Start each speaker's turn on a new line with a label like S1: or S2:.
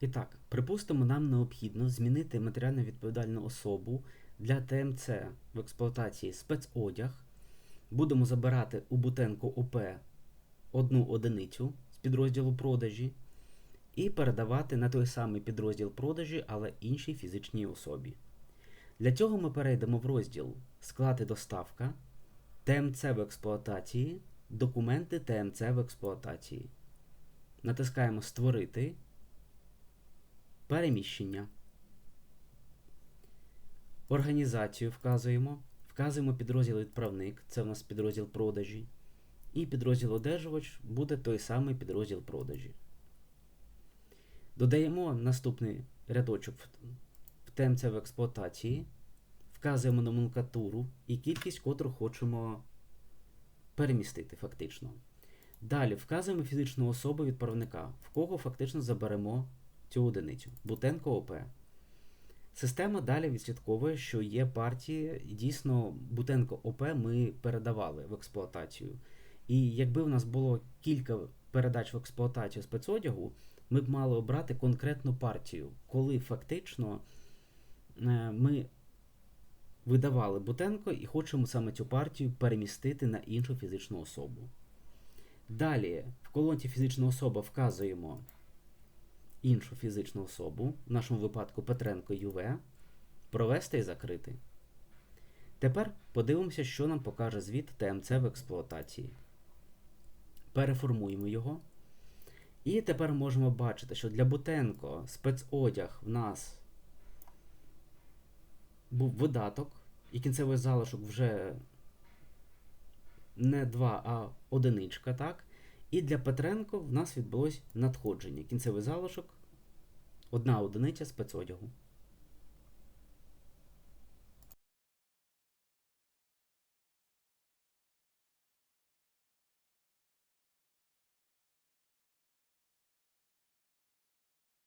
S1: І припустимо, нам необхідно змінити матеріально відповідальну особу для ТМЦ в експлуатації спецодяг. Будемо забирати у Бутенко ОП одну одиницю з підрозділу продажі і передавати на той самий підрозділ продажі, але іншій фізичній особі. Для цього ми перейдемо в розділ Склад і доставка, ТМЦ в експлуатації, документи ТМЦ в експлуатації. Натискаємо Створити. Переміщення. Організацію вказуємо. Вказуємо підрозділ відправник, це в нас підрозділ продажі. І підрозділ одержувач буде той самий підрозділ продажі. Додаємо наступний рядочок в- в в експлуатації. Вказуємо номенклатуру і кількість, котру хочемо перемістити фактично. Далі вказуємо фізичну особу відправника, в кого фактично заберемо цю одиницю. Бутенко ОП. Система далі відслідковує, що є партії, дійсно Бутенко ОП ми передавали в експлуатацію. І якби в нас було кілька передач в експлуатацію спецодягу, ми б мали обрати конкретну партію, коли фактично е, ми видавали Бутенко і хочемо саме цю партію перемістити на іншу фізичну особу. Далі в колонці фізична особа вказуємо іншу фізичну особу, в нашому випадку Петренко ЮВ, провести і закрити. Тепер подивимося, що нам покаже звіт ТМЦ в експлуатації. Переформуємо його. І тепер можемо бачити, що для Бутенко спецодяг в нас був видаток, і кінцевий залишок вже не 2, а одиничка, так? І для Петренко в нас відбулось надходження. Кінцевий залишок одна одиниця спецодягу.